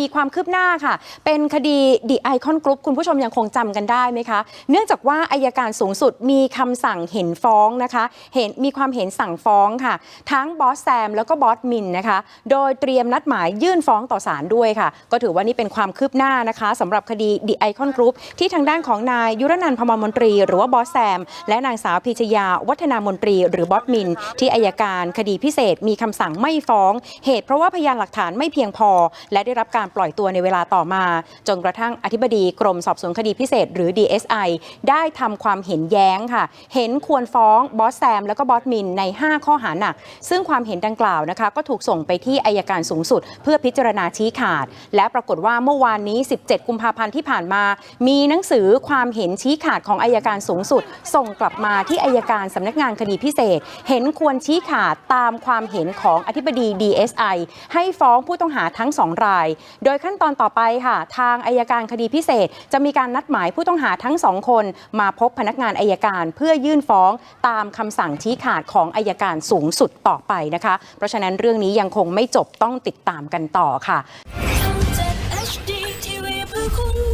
มีความคืบหน้าค่ะ เป็นคดีดีไอคอนกรุ๊ปคุณผู้ชมยังคงจำกันได้ไหมคะ เนื่องจากว่าอายการสูงสุดมีคำสั่งเห็นฟ้องนะคะ เห็นมีความเห็นสั่งฟ้องค่ะ ทั้งบอสแซมแล้วก็บอสมินนะคะ โดยเตรียมนัดหมายยื่นฟ้องต่อศาลด้วยค่ะ ก็ถือว่านี่เป็นความคืบหน้านะคะสำหรับคดีดีไอคอนกรุ๊ปที่ทางด้านของนายยุรนันท์พมรมนตรี หรือว่าบอสแซมและนางสาวพิชยาวัฒนามนตรี หรือบอสมิน ที่อายการคดีพิเศษมีคำสั่งไม่ฟ้อง เหตุเพราะว่าพยานหลักฐานไม่เพียงพอ และได้รับการปล่อยตัวในเวลาต่อมา จนกระทั่งอธิบดีกรมสอบสวนคดีพิเศษ หรือ DSI ได้ทำความเห็นแย้งค่ะ เห็นควรฟ้องบอสแซม แล้วก็บอสมินใน 5 ข้อหาหนัก ซึ่งความเห็นดังกล่าวนะคะ ก็ถูกส่งไปที่อายการสูงสุด เพื่อพิจารณาชี้ขาด และปรากฏว่าเมื่อวานนี้ 17 กุมภาพันธ์ที่ผ่านมา มีหนังสือความเห็นชี้ขาดของอายการสูงสุด ส่งกลับมาที่อายการสำนักงานคดีพิเศษ เห็นควรชี้ขาดตามความเห็นของอธิบดี DSI ให้ฟ้องผู้ต้องหาทั้งสองรายโดยขั้นตอนต่อไปค่ะ ทางอายการคดีพิเศษ จะมีการนัดหมายผู้ต้องหาทั้งสองคน มาพบพนักงานอายการเพื่อยื่นฟ้องตามคำสั่งชี้ขาดของอายการสูงสุดต่อไปนะคะ เพราะฉะนั้นเรื่องนี้ยังคงไม่จบต้องติดตามกันต่อค่ะ HD TV เพื่อคุณ